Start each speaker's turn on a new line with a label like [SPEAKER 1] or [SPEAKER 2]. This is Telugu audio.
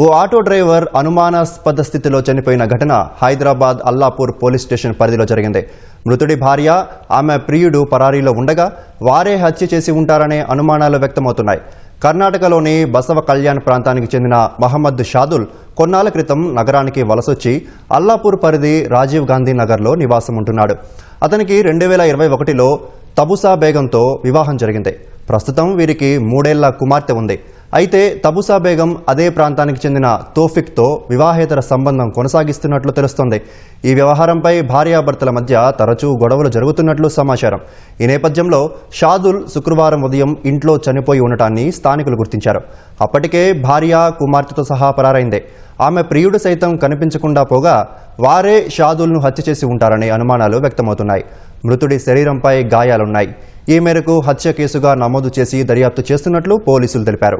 [SPEAKER 1] ఓ ఆటో డ్రైవర్ అనుమానాస్పద స్థితిలో చనిపోయిన ఘటన హైదరాబాద్ అల్లాపూర్ పోలీస్ స్టేషన్ పరిధిలో జరిగింది. మృతుడి భార్య ఆమె ప్రియుడు పరారీలో ఉండగా వారే హత్య చేసి ఉంటారనే అనుమానాలు వ్యక్తమవుతున్నాయి. కర్ణాటకలోని బసవ కళ్యాణ్ ప్రాంతానికి చెందిన మహమ్మద్ షాదుల్ కొన్నాళ్ళ క్రితం నగరానికి వలసొచ్చి అల్లాపూర్ పరిధి రాజీవ్ గాంధీ నగర్లో నివాసం ఉంటున్నాడు అతనికి రెండు వేల ఇరవై ఒకటిలో తబుసా బేగంతో వివాహం జరిగింది. ప్రస్తుతం వీరికి మూడేళ్ళ కుమార్తె ఉంది. అయితే తబుసా బేగం అదే ప్రాంతానికి చెందిన తోఫిక్తో వివాహేతర సంబంధం కొనసాగిస్తున్నట్లు తెలుస్తోంది. ఈ వ్యవహారంపై భార్యాభర్తల మధ్య తరచూ గొడవలు జరుగుతున్నట్లు సమాచారం. ఈ నేపథ్యంలో షాదుల్ శుక్రవారం ఉదయం ఇంట్లో చనిపోయి ఉండటాన్ని స్థానికులు గుర్తించారు. అప్పటికే భార్య కుమార్తెతో సహా పరారైంది. ఆమె ప్రియుడు సైతం కనిపించకుండా పోగా వారే షాదుల్ను హత్య చేసి ఉంటారనే అనుమానాలు వ్యక్తమవుతున్నాయి. మృతుడి శరీరంపై గాయాలున్నాయి. ఈ మేరకు హత్య కేసుగా నమోదు చేసి దర్యాప్తు చేస్తున్నట్లు పోలీసులు తెలిపారు.